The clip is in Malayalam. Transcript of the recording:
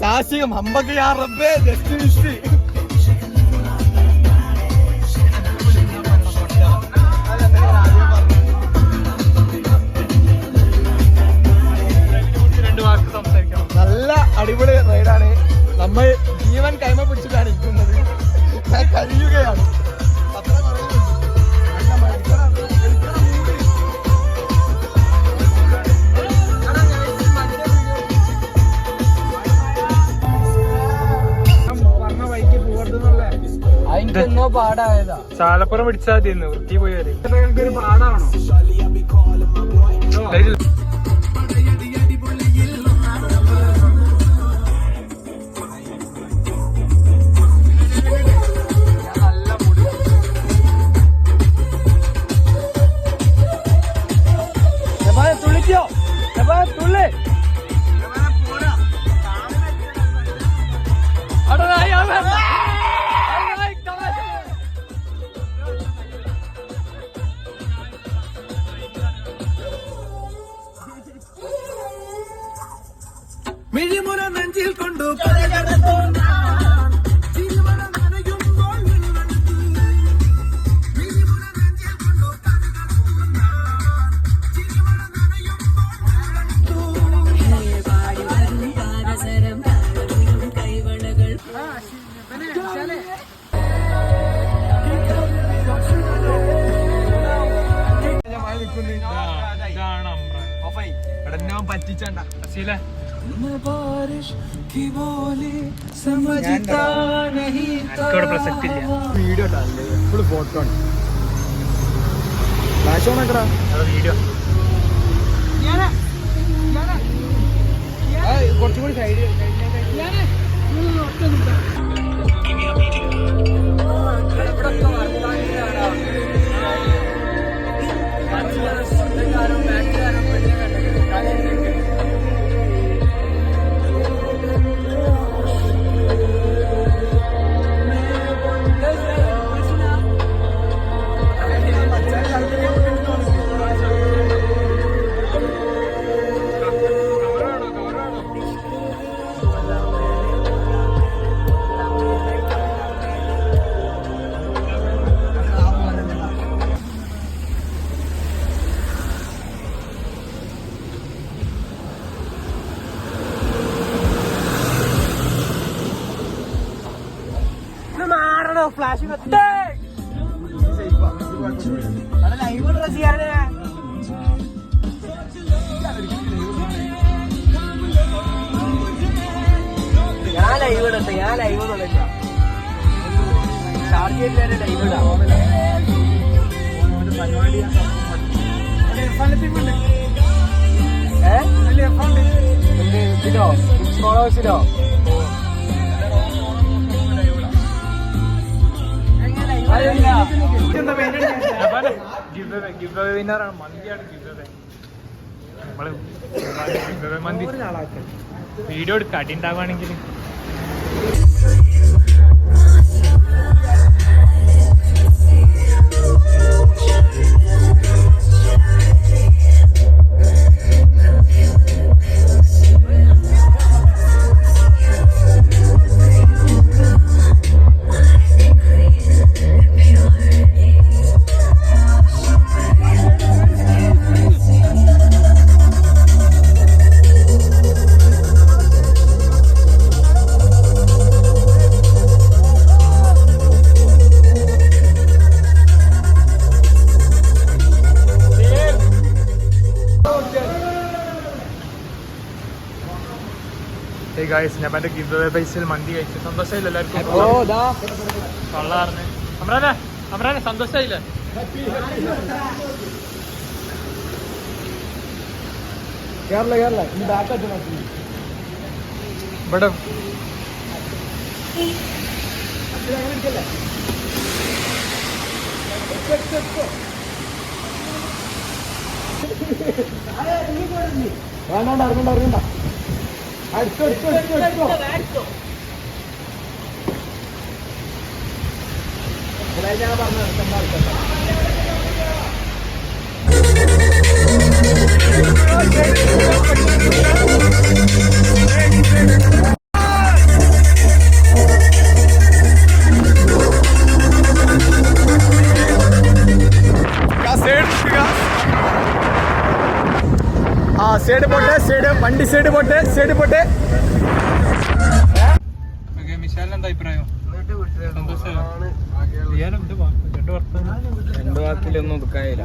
സാഹസികം അമ്പക്ക് യാ റബ്ബേ ജസ്റ്റ് ഹിസ്റ്ററി നല്ല അടിപൊളി റൈഡാണ്. നമ്മൾ ചാലപ്പുറം പിടിച്ചാൽ മതി വൃത്തി പോയി വരും. ഒരു പാടാണോ? തുള്ളിക്കോ? തുള്ളി. മിഴിമുന നെഞ്ചിൽ കൊണ്ടു പറ്റിച്ചണ്ട. അസീല. വീഡിയോ ഫുൾ ഫോട്ടോ ആണ് ഫ്ലാഷ് ഓൺ ആക്കടാ വീഡിയോ കുറച്ചും കൂടി സൈഡ് ഇവിടെ ഞാൻ ലൈവ് ഇടട്ടെ ഞാൻ ലൈവ് തുടങ്ങില്ല ചാർജ് ചെയ്തിട്ട് ലൈവ് ഇടാം. ഏ? എന്ത് വിന്നറാണ് മന്തിയാണ് നമ്മൾ മന്തി വീഡിയോ എടുക്ക. അടി ഉണ്ടാവുകയാണെങ്കിൽ ഗായ്സ് ഞാൻ എന്റെ ഗിവ് പൈസയിൽ മന്തി കഴിച്ചു. സന്തോഷമായില്ല എല്ലാവർക്കും? കള്ളാറിന് അമറാനെ അമറാനെ സന്തോഷമായില്ലേ? കേരള കേരള ഇവിടെ വേണ്ട ഇറങ്ങണ്ട ഇറങ്ങണ്ട. അടിച്ചോ അടിച്ചോ ഇവിടെ ഞാൻ പറഞ്ഞു സൈഡ് പോട്ടെ സൈഡ് വണ്ടി സൈഡ് പോട്ടെ സൈഡ് പോട്ടെ. രണ്ട് വാക്കിലൊന്നും ഒതുക്കാനില്ല.